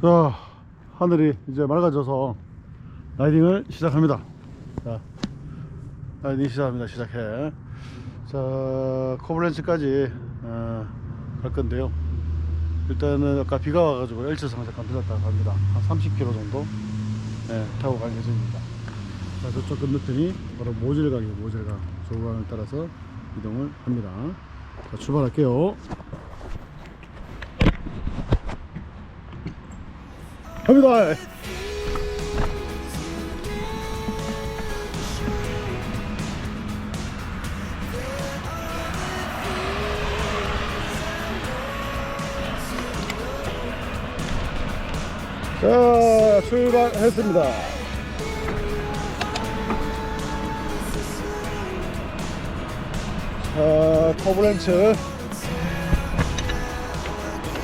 자, 하늘이 이제 맑아져서 라이딩을 시작합니다. 자, 라이딩 시작합니다. 시작해. 자, 코블렌츠까지 어, 갈 건데요. 일단은 아까 비가 와가지고 일체상 잠깐 들렀다 갑니다. 한 30km 정도 네, 타고 갈 예정입니다. 자, 저쪽 건너편이 바로 모질강이에요. 모질강. 조강을 따라서 이동을 합니다. 자, 출발할게요. 갑니다. 자, 출발했습니다. 자, 커블렌츠.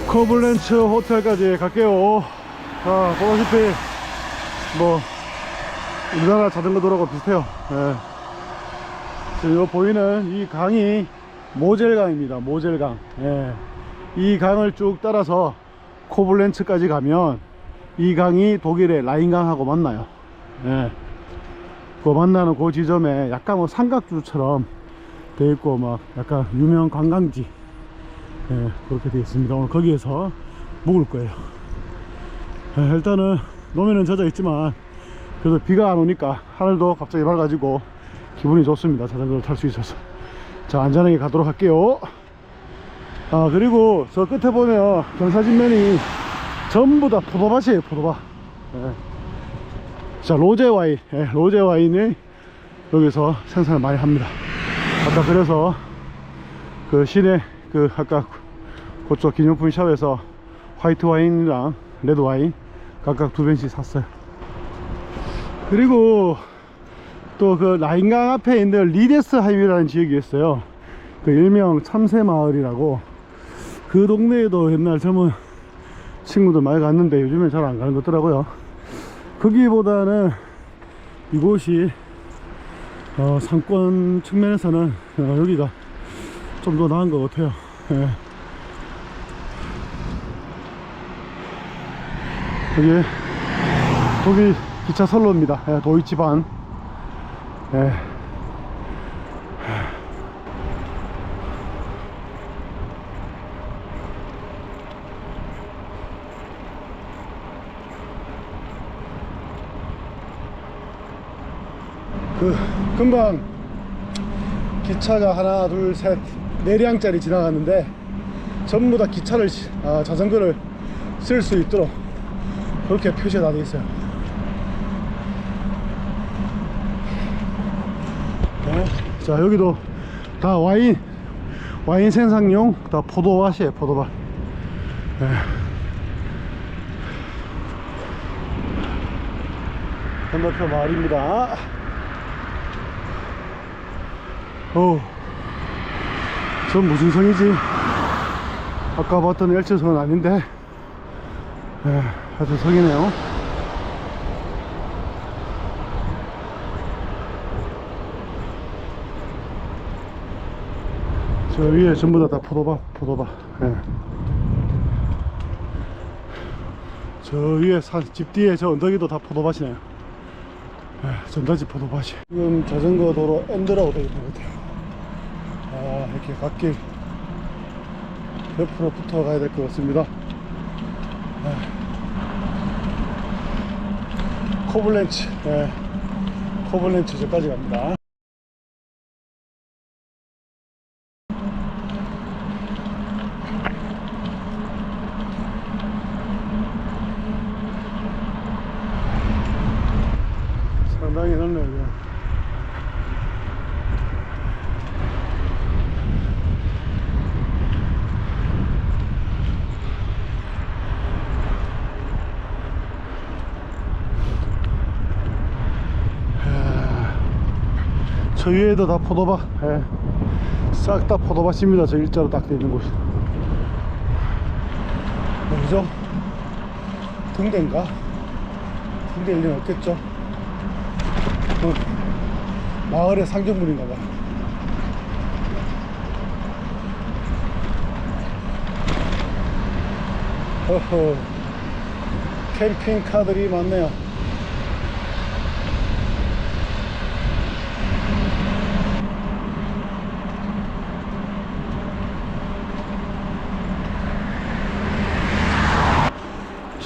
커블렌츠 호텔까지 갈게요. 자, 보다시피, 뭐, 우리나라 자전거 도로가 비슷해요. 예. 지금 요 보이는 이 강이 모젤강입니다. 모젤강. 예. 이 강을 쭉 따라서 코블렌츠까지 가면 이 강이 독일의 라인강하고 만나요. 예. 그 만나는 그 지점에 약간 뭐 삼각주처럼 돼 있고 막 약간 유명 관광지 예, 그렇게 되어 있습니다. 오늘 거기에서 묵을 거예요. 예, 일단은 노면은 젖어 있지만 그래도 비가 안 오니까 하늘도 갑자기 맑아지고 기분이 좋습니다. 자전거를 탈 수 있어서. 자, 안전하게 가도록 할게요. 아, 그리고 저 끝에 보면 경사진면이 전부 다 포도밭이에요, 포도밭. 예. 자, 로제 와인, 예, 로제 와인을 여기서 생산을 많이 합니다. 아까 그래서 그 시내 그 아까 그쪽 기념품 샵에서 화이트 와인이랑 레드 와인 각각 두 병씩 샀어요. 그리고 또 그 라인강 앞에 있는 리데스 하이웨이라는 지역이 있어요. 그 일명 참새 마을이라고 그 동네에도 옛날 젊은 친구들 많이 갔는데 요즘엔 잘 안 가는 것 같더라고요. 거기보다는 이곳이 어, 상권 측면에서는 어, 여기가 좀 더 나은 것 같아요. 예. 여기 독일 기차 선로입니다. 예, 도이치반. 예. 그 금방 기차가 하나 둘셋 네 량짜리 지나가는데 전부 다 기차를 시- 아, 자전거를 쓸 수 있도록 그렇게 표시가 돼 있어요. 네. 자 여기도 다 와인 와인 생산용 다 포도밭이에요 포도밭. 네. 건너편 마을입니다. 어, 전 무슨 성이지? 아까 봤던 일체성은 아닌데, 에, 하여튼 성이네요. 저 위에 전부 다, 다 포도밭, 포도밭. 예. 저 위에 산, 집 뒤에 저 언덕이도 다 포도밭이네요. 예, 전단지 포도밭이. 지금 자전거 도로 엔드라고 되어 있는 것 같아요. 아, 이렇게 갓길 옆으로 붙어 가야 될 것 같습니다. 아. 코블렌츠, 예. 코블렌츠 저까지 갑니다. 상당히 넓네요, 여기. 저 위에도 다 포도밭 예. 싹다 포도밭입니다 저 일자로 딱 되어 있는 곳이 여기죠? 등대인가? 등대일 리는 없겠죠 어, 마을의 상징물인가 봐 어허 캠핑카들이 많네요.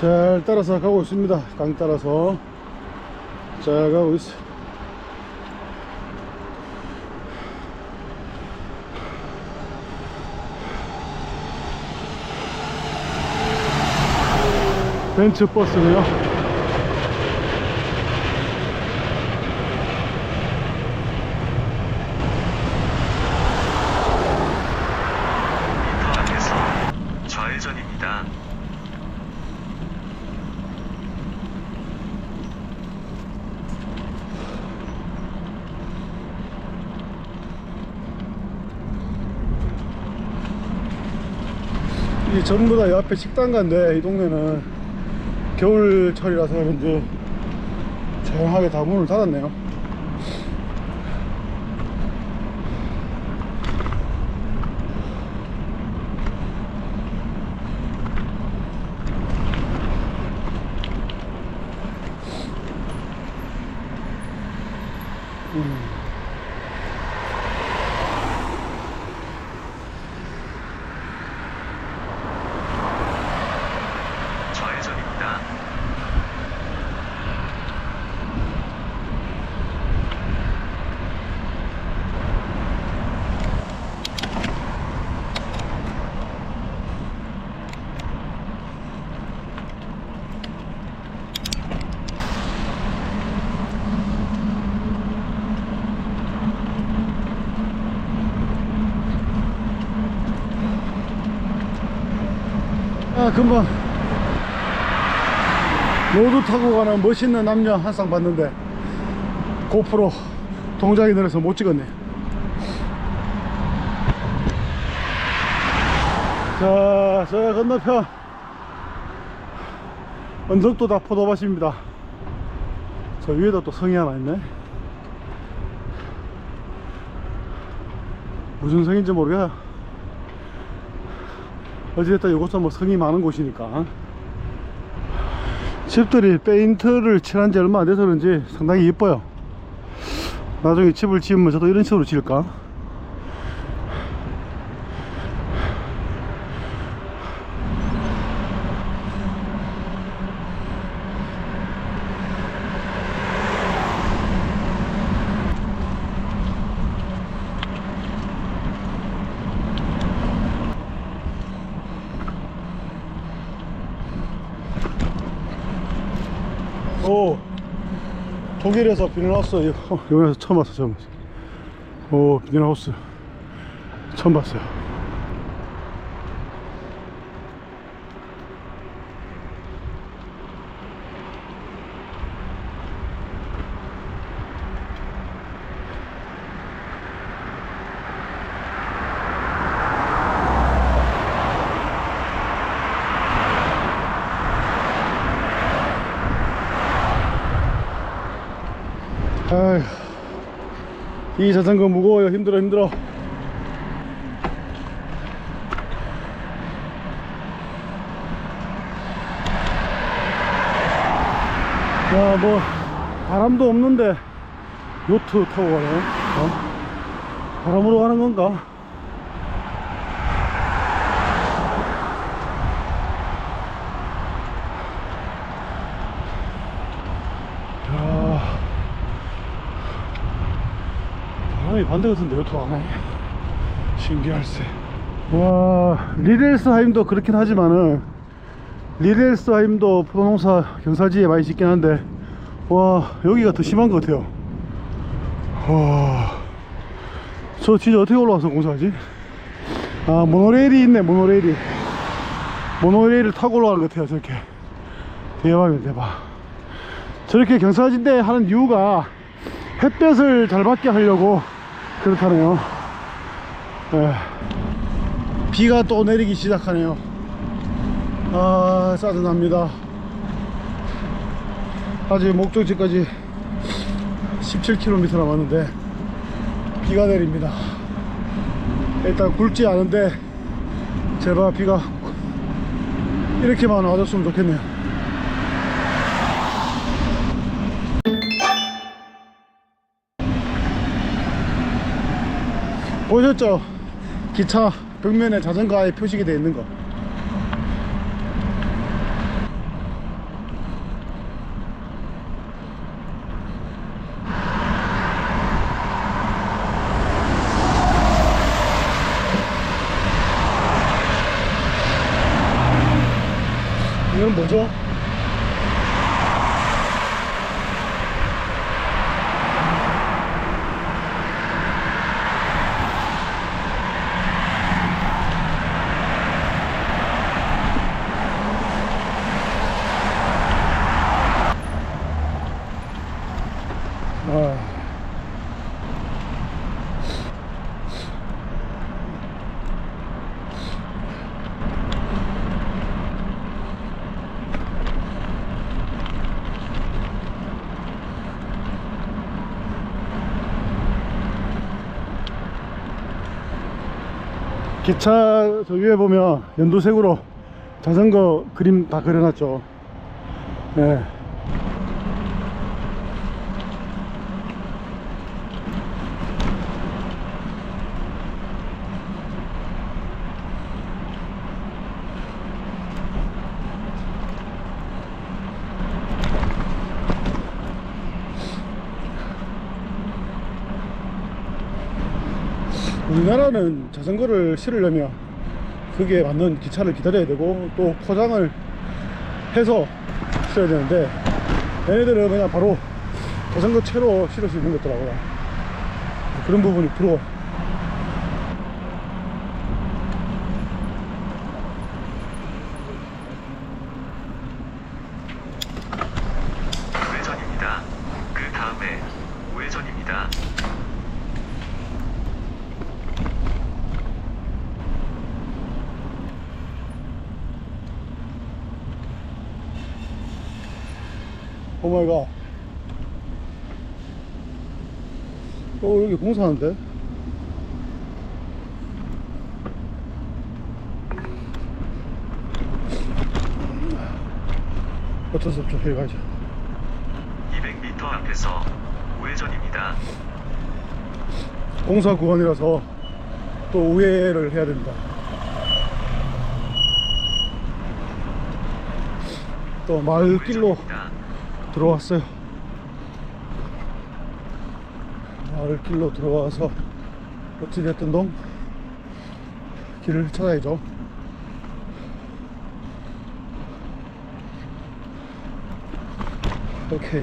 잘 따라서 가고 있습니다. 강 따라서 잘 가고 있어. 벤츠 버스네요. 더 앞에서 좌회전입니다. 이 전부 다 옆에 식당가인데 이 동네는 겨울철이라서 그런지 조용하게 다 문을 닫았네요. 좌회전입니다. 아 금방. 로드 타고 가는 멋있는 남녀 한 쌍 봤는데 고프로 동작이 늘어서 못 찍었네. 자, 저 건너편. 언덕도 다 포도밭입니다. 저 위에도 또 성이 하나 있네. 무슨 성인지 모르겠어 어찌됐든 이곳은 뭐 성이 많은 곳이니까. 집들이 페인트를 칠한 지 얼마 안 돼서 그런지 상당히 예뻐요. 나중에 집을 지으면 저도 이런 식으로 지을까 오 독일에서 비닐하우스 어, 여기서 처음 봤어 처음 봤어 오 비닐하우스. 처음 봤어요 아휴 이 자전거 무거워요. 힘들어 힘들어. 야 뭐 바람도 없는데 요트 타고 가네. 어? 바람으로 가는 건가 야 바람이 반대 같은데 요트 안 해. 신기할세. 와, 리델스하임도 그렇긴 하지만은, 리델스하임도 포도농사 경사지에 많이 짓긴 한데, 와, 여기가 더 심한 것 같아요. 와, 저 진짜 어떻게 올라와서 공사하지? 아, 모노레일이 있네, 모노레일이. 모노레일을 타고 올라가는 것 같아요, 저렇게. 대박이네, 대박. 저렇게 경사진대 하는 이유가 햇볕을 잘 받게 하려고 그렇다네요. 예. 비가 또 내리기 시작하네요. 아, 짜증납니다. 아직 목적지까지 17km 남았는데 비가 내립니다. 일단 굵지 않은데 제발 비가 이렇게만 와줬으면 좋겠네요. 보셨죠? 기차 벽면에 자전거 아예 표식이 되어 있는 거. 이건 뭐죠? 아. 기차 저 위에 보면 연두색으로 자전거 그림 다 그려놨죠. 네. 우리나라는 자전거를 실으려면 그게 맞는 기차를 기다려야 되고 또 포장을 해서 실어야 되는데 얘네들은 그냥 바로 자전거 채로 실을 수 있는 것더라고요. 그런 부분이 부러워 우회전입니다. 그 다음에 우회전입니다. 오마이갓 어 여기 공사하는데 어쩔 수 없죠 여기 가죠 200m 앞에서 우회전입니다. 공사 구간이라서 또 우회를 해야 됩니다. 또 마을길로 우회전입니다. 들어왔어요. 마을 길로 들어와서 어찌됐든 동 길을 찾아야죠. 오케이.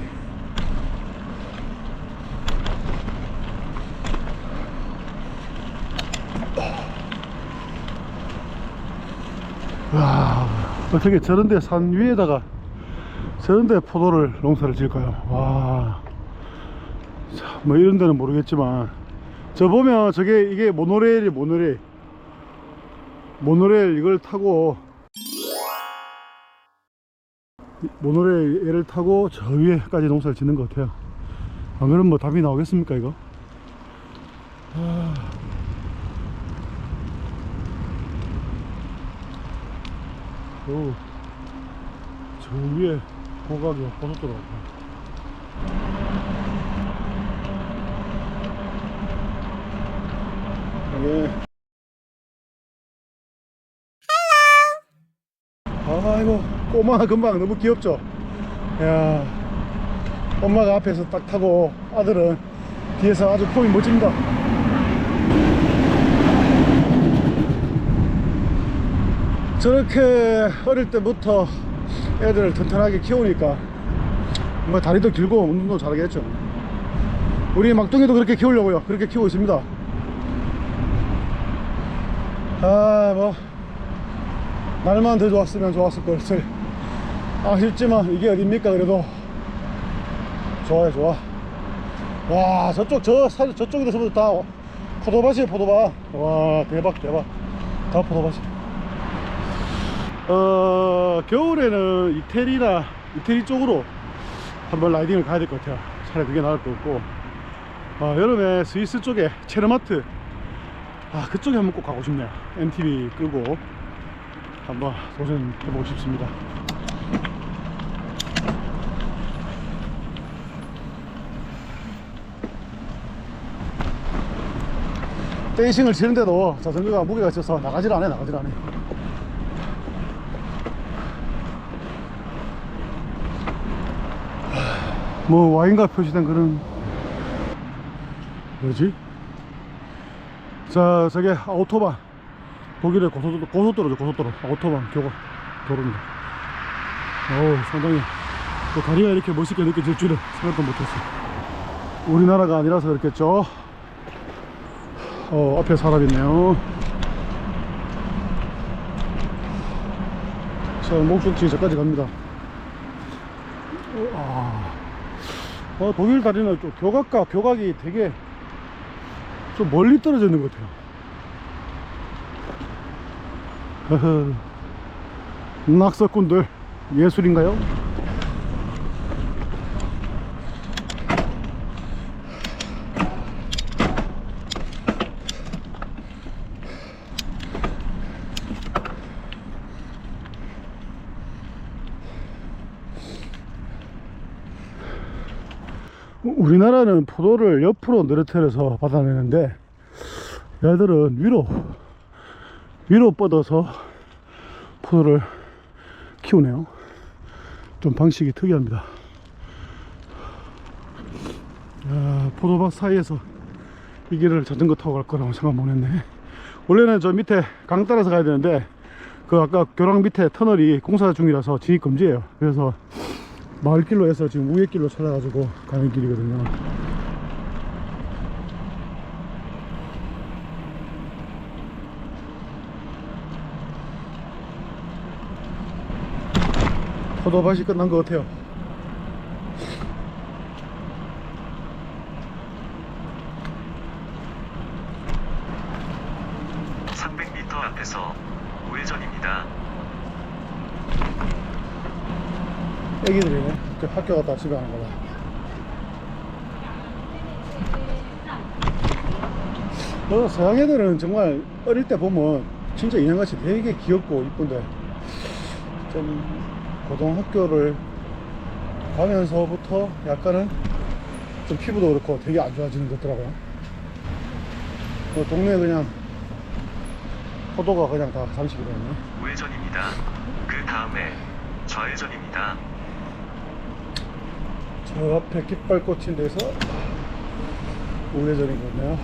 와 어떻게 저런데 산 위에다가 저런데 포도를 농사를 지을까요? 와, 자, 뭐 이런 데는 모르겠지만 저 보면 저게 이게 모노레일이 모노레일 모노레일 이걸 타고 이 모노레일 얘를 타고 저 위에까지 농사를 짓는 것 같아요. 안 그러면 뭐 답이 나오겠습니까 이거? 아. 오, 저 위에 고각이 벗었더라고. 네. 아이고, 꼬마 금방 너무 귀엽죠? 야, 엄마가 앞에서 딱 타고 아들은 뒤에서 아주 폼이 멋집니다. 저렇게 어릴 때부터 애들을 튼튼하게 키우니까 뭐 다리도 길고 운동도 잘하겠죠 우리 막둥이도 그렇게 키우려고요 그렇게 키우고 있습니다 아뭐 날만 더 좋았으면 좋았을 것을 아쉽지만 이게 어딥니까 그래도. 좋아요 좋아. 와 저쪽 저 사, 저쪽에도 전부 다 포도밭이에요 포도밭. 와 대박 대박. 다 포도밭이 어 겨울에는 이태리나 이태리 쪽으로 한번 라이딩을 가야 될 것 같아요. 차라리 그게 나을 것 같고. 어, 여름에 스위스 쪽에 체르마트 아 그쪽에 한번 꼭 가고 싶네요. MTB 끌고 한번 도전해보고 싶습니다. 레이싱을 치는데도 자전거가 무게가 있어서 나가질 않아 나가질 않아 뭐 와인과 표시된 그런 뭐지? 자 저게 오토반. 독일의 고속도로 고속도로죠 고속도로. 오토반 교가 도로입니다. 어우 상당히 또 다리가 이렇게 멋있게 느껴질 줄은 생각도 못했어요. 우리나라가 아니라서 그렇겠죠? 어 앞에 사람 있네요. 자 목적지 저까지 갑니다. 어, 아, 어, 독일 다리는 좀 교각과 교각이 되게 좀 멀리 떨어져 있는 것 같아요. 낙서꾼들 예술인가요? 우리나라는 포도를 옆으로 늘어뜨려서 받아내는데 얘들은 위로 위로 뻗어서 포도를 키우네요. 좀 방식이 특이합니다. 야, 포도밭 사이에서 이 길을 자전거 타고 갈 거라고 생각 못했네. 원래는 저 밑에 강 따라서 가야 되는데 그 아까 교랑 밑에 터널이 공사 중이라서 진입 금지예요. 그래서 마을길로 해서 지금 우회 길로 찾아가지고 가는 길이거든요. 포도밭이 끝난 것 같아요. 삼백 미터 앞에서 우회전입니다. 애기들이네. 그 학교 갔다 집에 가는 거다. 어, 서양 애들은 정말 어릴 때 보면 진짜 인형같이 되게 귀엽고 이쁜데 좀 고등학교를 가면서부터 약간은 좀 피부도 그렇고 되게 안 좋아지는 것 같더라고요. 어, 동네 그냥 포도가 그냥 다 장식이 되네. 우회전입니다. 그 다음에 좌회전입니다. 저 앞에 깃발 꽂힌 데서 우회전인 거네요.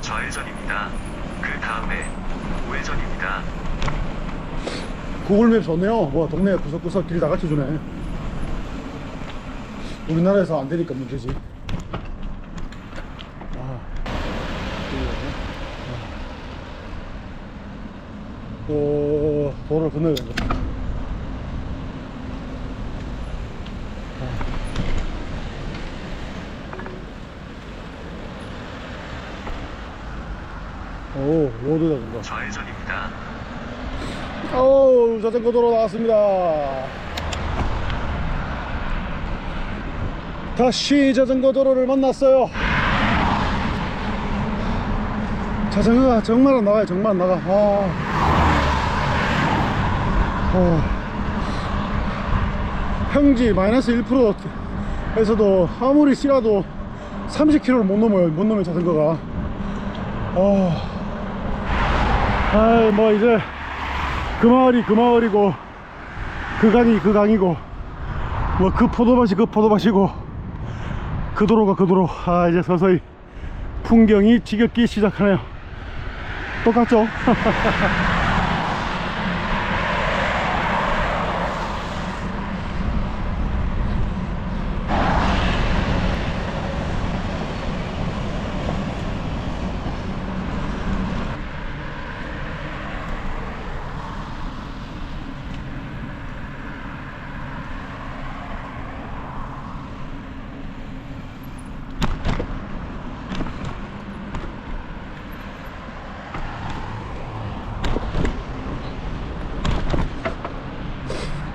좌회전입니다. 그 다음에 우회전입니다. 구글맵 좋네요. 와, 동네 구석구석 길 다 같이 주네. 우리나라에서 안 되니까 문제지. 아, 이거네. 아. 또, 도로를 건너야 된다. 아. 오, 로드 자전거. 좌회전입니다. 어우 자전거 도로 나왔습니다 다시 자전거 도로를 만났어요 자전거가 정말 안 나가요 정말 안 나가 아. 아. 평지 마이너스 1%에서도 아무리 씨라도 30km를 못 넘어요 못 넘어요 자전거가 아. 아이 뭐 이제 그 마을이 그 마을이고 그 강이 그 강이고 뭐 그 포도밭이 그 포도밭이고 그 도로가 그 도로 아 이제 서서히 풍경이 지겹기 시작하네요 똑같죠?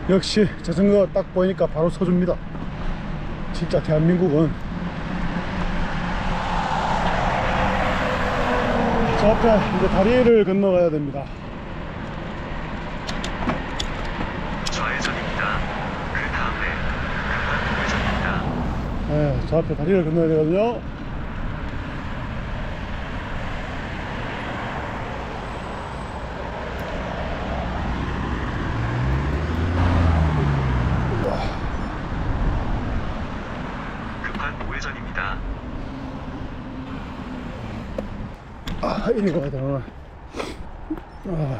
역시 자전거가 딱 보이니까 바로 서줍니다. 진짜 대한민국은 저 앞에 이제 다리를 건너가야 됩니다. 좌회전입니다. 그 다음에 그 네, 저 앞에 다리를 건너야 되거든요. 아, 이리 가야 되나. 아,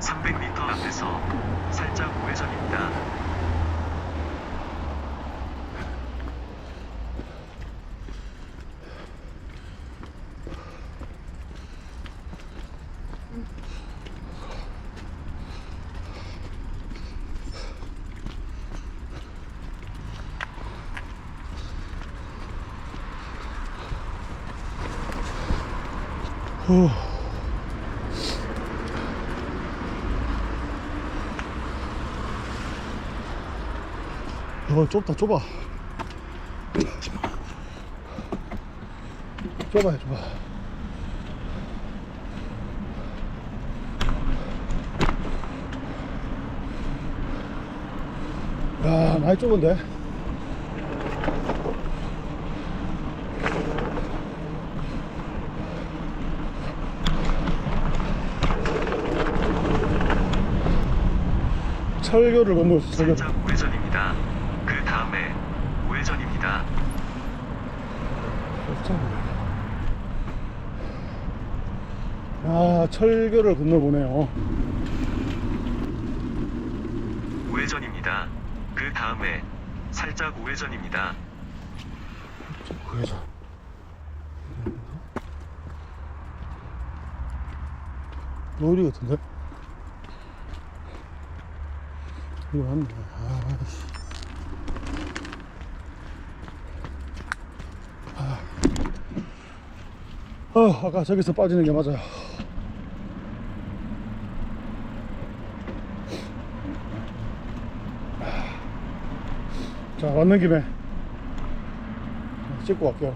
300m 앞에서 살짝 우회전입니다. 후. 어, 좁다, 좁아. 좁아요, 좁아. 야, 많이 좁은데? 철교를 건너, 철교. 살짝 우회전입니다. 그 다음에 우회전입니다. 아, 철교를 건너보네요. 우회전입니다. 그 다음에 살짝 우회전입니다. 그래서. 노리 같은데? 이거 맞네. 아씨. 아. 어, 아까 저기서 빠지는 게 맞아요. 자, 왔는 김에 찍고 갈게요.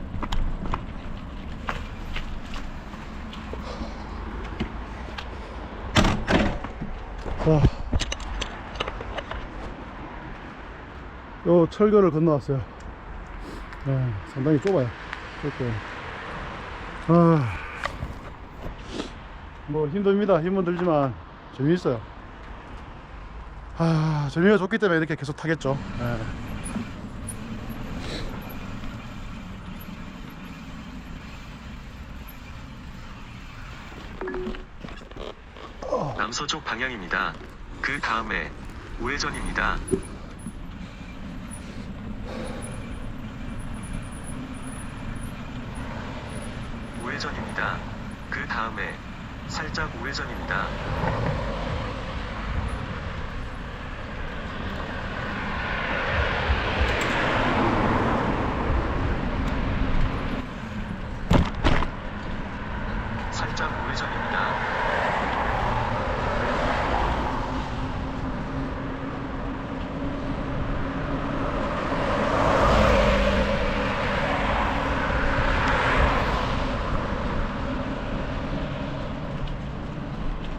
자, 요 철교를 건너왔어요. 네, 상당히 좁아요. 좁고. 아, 뭐 힘듭니다. 힘은 들지만 재미있어요. 아, 재미가 좋기 때문에 이렇게 계속 타겠죠. 네. 남서쪽 방향입니다. 그 다음에 우회전입니다. 우회전입니다. 그 다음에 살짝 우회전입니다. 살짝 우회전입니다.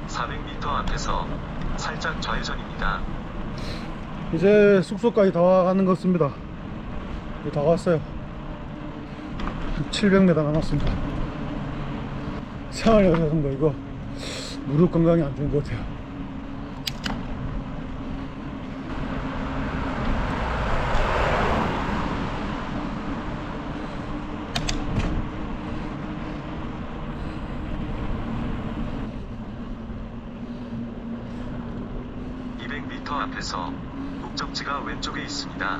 (400m) 앞에서 살짝 좌회전입니다. 이제 숙소까지 다 와가는 것 같습니다. 다 왔어요. 700m 남았습니다. 생활여자는 뭐 이거 무릎 건강에 안 좋은 것 같아요. (200m) 앞에서 목적지가 왼쪽에 있습니다.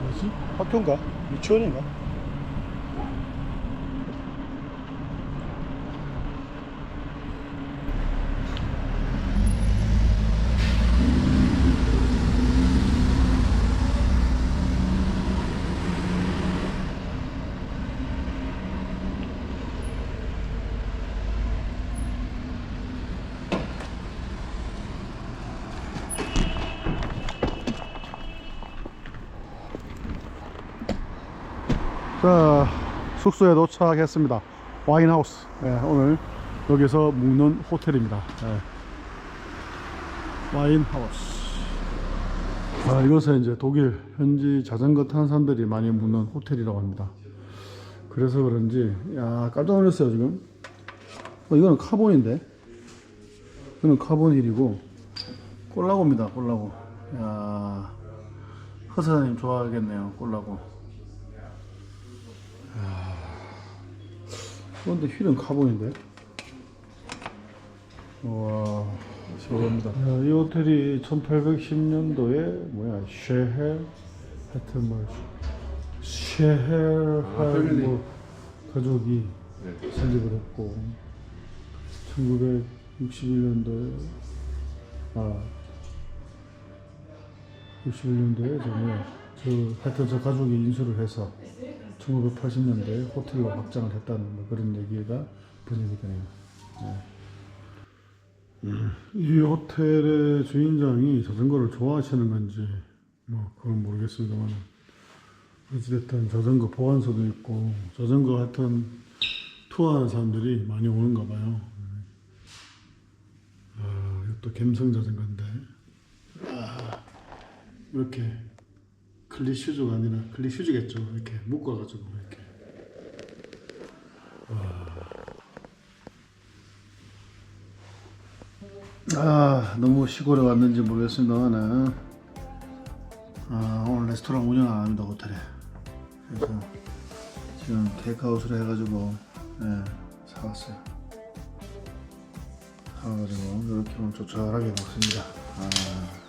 뭐지? 학교인 숙소에 도착했습니다. 와인하우스. 예, 오늘 여기서 묵는 호텔입니다. 예. 와인하우스. 아, 이것은 이제 독일 현지 자전거 타는 사람들이 많이 묵는 호텔이라고 합니다. 그래서 그런지 야 깜짝 놀랐어요 지금. 어, 이거는 카본인데. 이거는 카본 힐이고 꼴라고입니다. 꼴라고. 야 허사장님 좋아하겠네요. 꼴라고. 야, 그런데 휠은 카본인데. 와 시원합니다. 이 호텔이 1810년도에 뭐야 쉐헬 하여튼 뭐 쉐헬 뭐 가족이 설립을 했고 1961년도에 아 61년도에 저 뭐야 저 하여튼 저 가족이 인수를 해서 1980년도에 호텔로 확장을 했다는 뭐 그런 얘기가 분위기 되네요. 이 호텔의 주인장이 자전거를 좋아하시는 건지 뭐 그건 모르겠습니다만 어찌됐든 자전거 보관소도 있고 자전거 하여튼 투어하는 사람들이 많이 오는가 봐요. 아 이것도 갬성 자전거인데. 아, 이렇게 클리슈즈가 아니라 클리슈즈겠죠. 이렇게 묶어가지고 이렇게. 아 너무 시골에 왔는지 모르겠습니다만은 아, 오늘 레스토랑 운영 안 합니다 호텔에. 그래서 지금 테이크아웃을 해가지고 예, 사왔어요. 사와가지고 이렇게 오늘 조촐하게 먹습니다. 아,